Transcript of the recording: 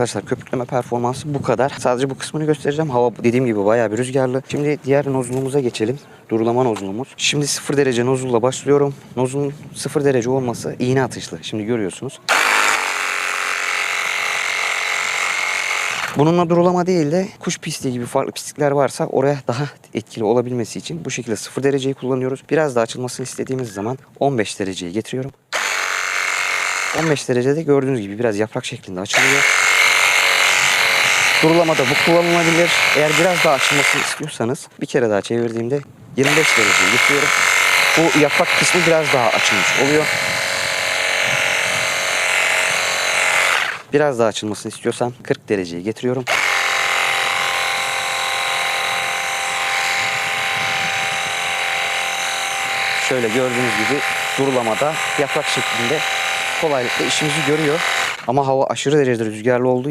Arkadaşlar köpükleme performansı bu kadar. Sadece bu kısmını göstereceğim. Hava dediğim gibi bayağı bir rüzgarlı. Şimdi diğer nozulumuza geçelim. Durulama nozulumuz. Şimdi 0 derece nozulla başlıyorum. Nozulun 0 derece olması iğne atışlı. Şimdi görüyorsunuz. Bununla durulama değil de kuş pisliği gibi farklı pislikler varsa oraya daha etkili olabilmesi için bu şekilde 0 dereceyi kullanıyoruz. Biraz daha açılmasını istediğimiz zaman 15 dereceye getiriyorum. 15 derecede gördüğünüz gibi biraz yaprak şeklinde açılıyor. Durulamada bu kullanılabilir. Eğer biraz daha açılmasını istiyorsanız bir kere daha çevirdiğimde 25 dereceye getiriyorum. Bu yaprak kısmı biraz daha açılmış oluyor. Biraz daha açılmasını istiyorsam 40 dereceye getiriyorum. Şöyle gördüğünüz gibi durulamada yaprak şeklinde kolaylıkla işimizi görüyor. Ama hava aşırı derecede rüzgarlı olduğu